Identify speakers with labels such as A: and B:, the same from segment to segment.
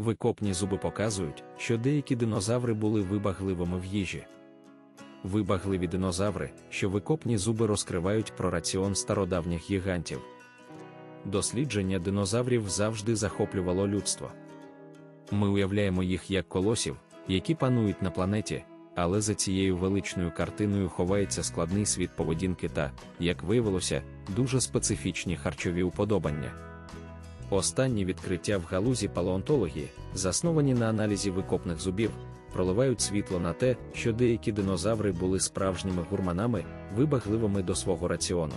A: Викопні зуби показують, що деякі динозаври були вибагливими в їжі. Вибагливі динозаври, що викопні зуби розкривають про раціон стародавніх гігантів. Дослідження динозаврів завжди захоплювало людство. Ми уявляємо їх як колосів, які панують на планеті, але за цією величною картиною ховається складний світ поведінки та, як виявилося, дуже специфічні харчові уподобання. Останні відкриття в галузі палеонтології, засновані на аналізі викопних зубів, проливають світло на те, що деякі динозаври були справжніми гурманами, вибагливими до свого раціону.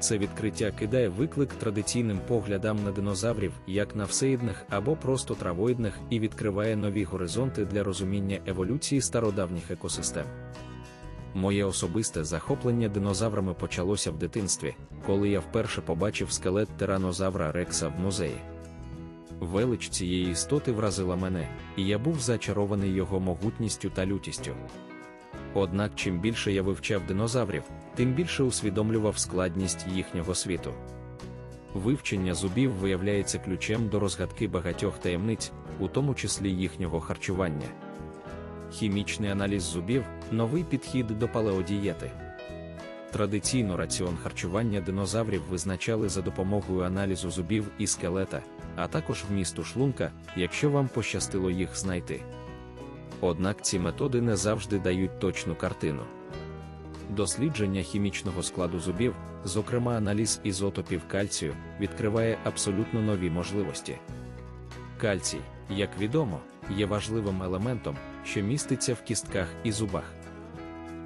A: Це відкриття кидає виклик традиційним поглядам на динозаврів як на всеїдних або просто травоїдних і відкриває нові горизонти для розуміння еволюції стародавніх екосистем. Моє особисте захоплення динозаврами почалося в дитинстві, коли я вперше побачив скелет тиранозавра Рекса в музеї. Велич цієї істоти вразила мене, і я був зачарований його могутністю та лютістю. Однак, чим більше я вивчав динозаврів, тим більше усвідомлював складність їхнього світу. Вивчення зубів виявляється ключем до розгадки багатьох таємниць, у тому числі їхнього харчування. Хімічний аналіз зубів новий підхід до палеодієти. Традиційно раціон харчування динозаврів визначали за допомогою аналізу зубів і скелета, а також вмісту шлунка, якщо вам пощастило їх знайти. Однак ці методи не завжди дають точну картину. Дослідження хімічного складу зубів, зокрема аналіз ізотопів кальцію, відкриває абсолютно нові можливості. Кальцій, як відомо, є важливим елементом, що міститься в кістках і зубах.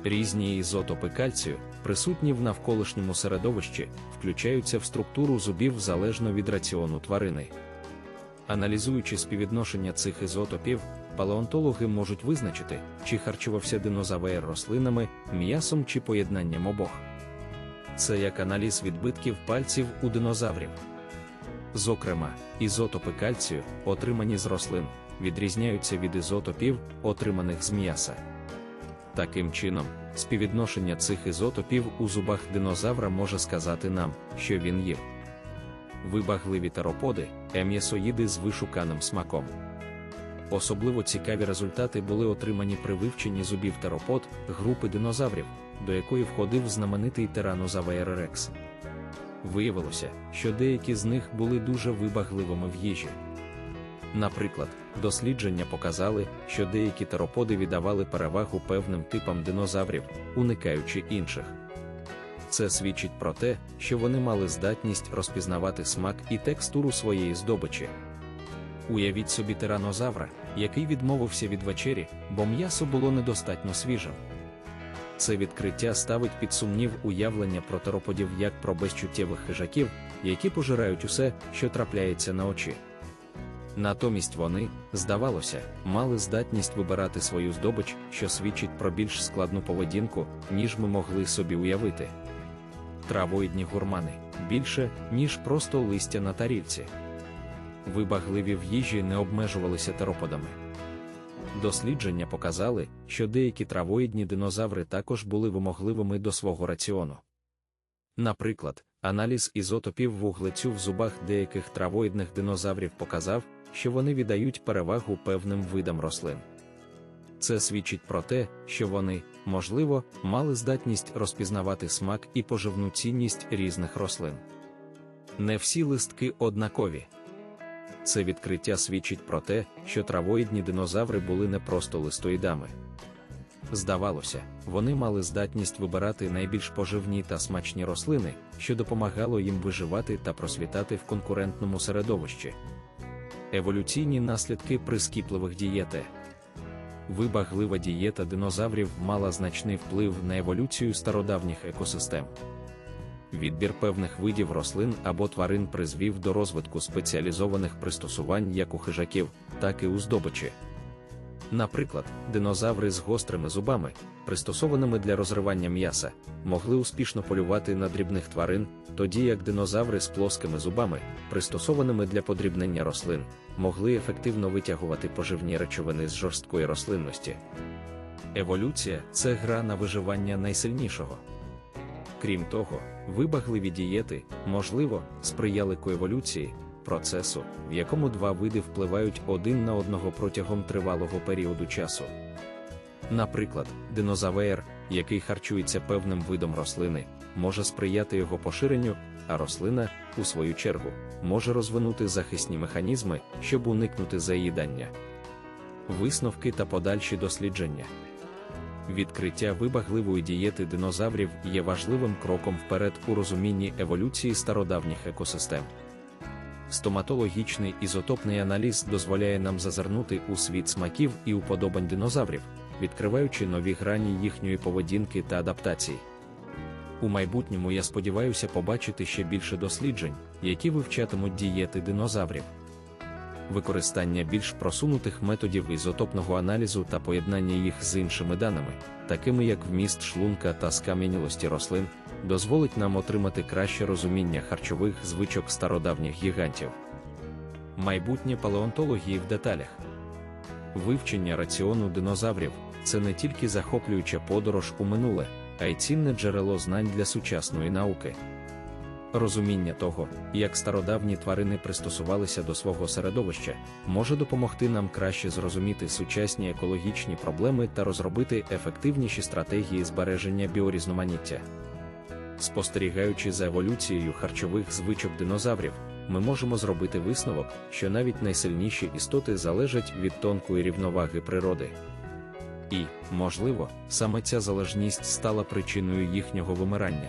A: Різні ізотопи кальцію, присутні в навколишньому середовищі, включаються в структуру зубів залежно від раціону тварини. Аналізуючи співвідношення цих ізотопів, палеонтологи можуть визначити, чи харчувався динозавр рослинами, м'ясом чи поєднанням обох. Це як аналіз відбитків пальців у динозаврів. Зокрема, ізотопи кальцію, отримані з рослин, відрізняються від ізотопів, отриманих з м'яса. Таким чином, співвідношення цих ізотопів у зубах динозавра може сказати нам, що він їв. Вибагливі тероподи, ем'ясоїди з вишуканим смаком. Особливо цікаві результати були отримані при вивченні зубів теропод групи динозаврів, до якої входив знаменитий тиранозавр Рекс. Виявилося, що деякі з них були дуже вибагливими в їжі. Наприклад, дослідження показали, що деякі тероподи віддавали перевагу певним типам динозаврів, уникаючи інших. Це свідчить про те, що вони мали здатність розпізнавати смак і текстуру своєї здобичі. Уявіть собі тиранозавра, який відмовився від вечері, бо м'ясо було недостатньо свіжим. Це відкриття ставить під сумнів уявлення про тероподів як про безчуттєвих хижаків, які пожирають усе, що трапляється на очі. Натомість вони, здавалося, мали здатність вибирати свою здобич, що свідчить про більш складну поведінку, ніж ми могли собі уявити. Травоїдні гурмани більше, ніж просто листя на тарілці. Вибагливі в їжі не обмежувалися тероподами. Дослідження показали, що деякі травоїдні динозаври також були вимогливими до свого раціону. Наприклад, аналіз ізотопів вуглецю в зубах деяких травоїдних динозаврів показав, що вони віддають перевагу певним видам рослин. Це свідчить про те, що вони, можливо, мали здатність розпізнавати смак і поживну цінність різних рослин. Не всі листки однакові. Це відкриття свідчить про те, що травоїдні динозаври були не просто листоїдами. Здавалося, вони мали здатність вибирати найбільш поживні та смачні рослини, що допомагало їм виживати та просвітати в конкурентному середовищі. Еволюційні наслідки прискіпливих дієти. Вибаглива дієта динозаврів мала значний вплив на еволюцію стародавніх екосистем. Відбір певних видів рослин або тварин призвів до розвитку спеціалізованих пристосувань як у хижаків, так і у здобичі. Наприклад, динозаври з гострими зубами, пристосованими для розривання м'яса, могли успішно полювати на дрібних тварин, тоді як динозаври з плоскими зубами, пристосованими для подрібнення рослин, могли ефективно витягувати поживні речовини з жорсткої рослинності. Еволюція це гра на виживання найсильнішого. Крім того, вибагливі дієти, можливо, сприяли коеволюції, процесу, в якому два види впливають один на одного протягом тривалого періоду часу. Наприклад, динозавр, який харчується певним видом рослини, може сприяти його поширенню, а рослина, у свою чергу, може розвинути захисні механізми, щоб уникнути заїдання. Висновки та подальші дослідження. Відкриття вибагливої дієти динозаврів є важливим кроком вперед у розумінні еволюції стародавніх екосистем. Стоматологічний ізотопний аналіз дозволяє нам зазирнути у світ смаків і уподобань динозаврів, відкриваючи нові грані їхньої поведінки та адаптації. У майбутньому я сподіваюся побачити ще більше досліджень, які вивчатимуть дієти динозаврів. Використання більш просунутих методів ізотопного аналізу та поєднання їх з іншими даними, такими як вміст шлунка та скам'янілості рослин, дозволить нам отримати краще розуміння харчових звичок стародавніх гігантів. Майбутнє палеонтології в деталях. Вивчення раціону динозаврів це не тільки захоплююча подорож у минуле, а й цінне джерело знань для сучасної науки. Розуміння того, як стародавні тварини пристосувалися до свого середовища, може допомогти нам краще зрозуміти сучасні екологічні проблеми та розробити ефективніші стратегії збереження біорізноманіття. Спостерігаючи за еволюцією харчових звичок динозаврів, ми можемо зробити висновок, що навіть найсильніші істоти залежать від тонкої рівноваги природи. І, можливо, саме ця залежність стала причиною їхнього вимирання.